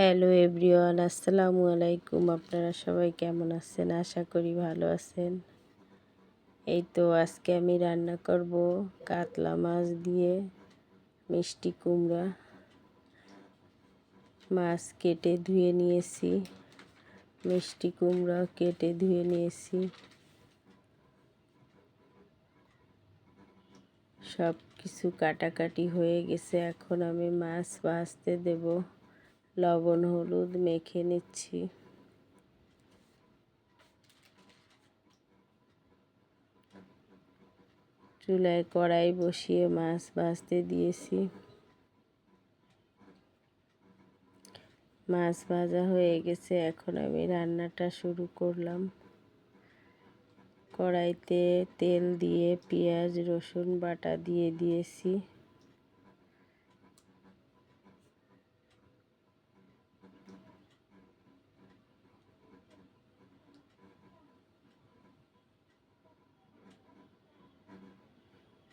Hello everyone আসসালামু আলাইকুম আপনারা সবাই কেমন আছেন? আশা করি ভালো আছেন। এই তো আজকে আমি রান্না করব কাতলা মাছ দিয়ে মিষ্টি কুমড়া। মাছ কেটে ধুয়ে নিয়েছি। মিষ্টি কুমড়া কেটে ধুয়ে নিয়েছি। সব কিছু কাটাকাটি হয়ে গেছে। এখন আমি মাছ ভাজতে দেবো। লবণ, হলুদ মেখে নিচ্ছি। চুলায় কড়াই বসিয়ে মাছ ভাজতে দিয়েছি। মাছ ভাজা হয়ে গেছে, এখন আমি রান্নাটা শুরু করলাম। কড়াইতে তেল দিয়ে পেঁয়াজ, রসুন বাটা দিয়ে দিয়েছি।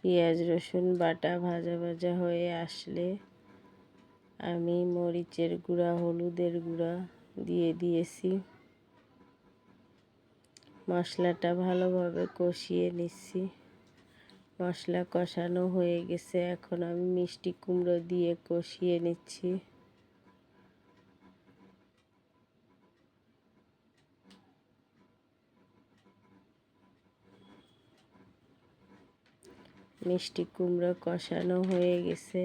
পেঁয়াজ, রসুন বাটা ভাজা ভাজা হয়ে আসলে আমি মরিচের গুঁড়া, হলুদের গুঁড়া দিয়ে দিয়েছি। মশলাটা ভালোভাবে কষিয়ে নিচ্ছি। মশলা কষানো হয়ে গেছে, এখন আমি মিষ্টি কুমড়ো দিয়ে কষিয়ে নিচ্ছি। মিষ্টি কুমড়ো কষানো হয়ে গেছে।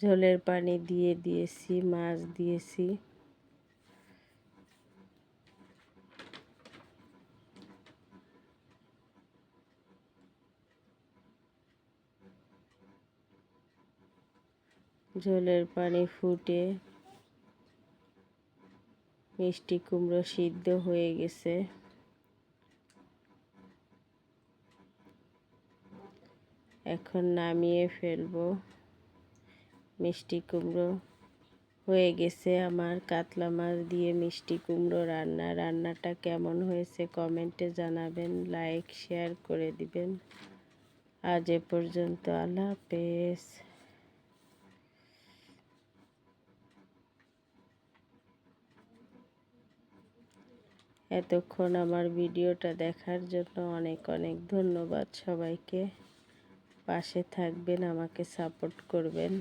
ঝোলের পানি দিয়ে দিয়েছি, মাছ দিয়েছি। ঝোলের পানি ফুটে মিষ্টি কুমড়ো সিদ্ধ হয়ে গেছে। এখন নামিয়ে ফেলব। মিষ্টি কুমড়ো হয়ে গেছে আমার, কাতলা মাছ দিয়ে মিষ্টি কুমড়ো রান্না। রান্নাটা কেমন হয়েছে কমেন্টে জানাবেন, লাইক, শেয়ার করে দিবেন। আজ এ পর্যন্ত আল্লাহ হাফেজ। এতক্ষণ আমার ভিডিওটা দেখার জন্য অনেক অনেক ধন্যবাদ সবাইকে। পাশে থাকবেন আমাকে সাপোর্ট করবেন।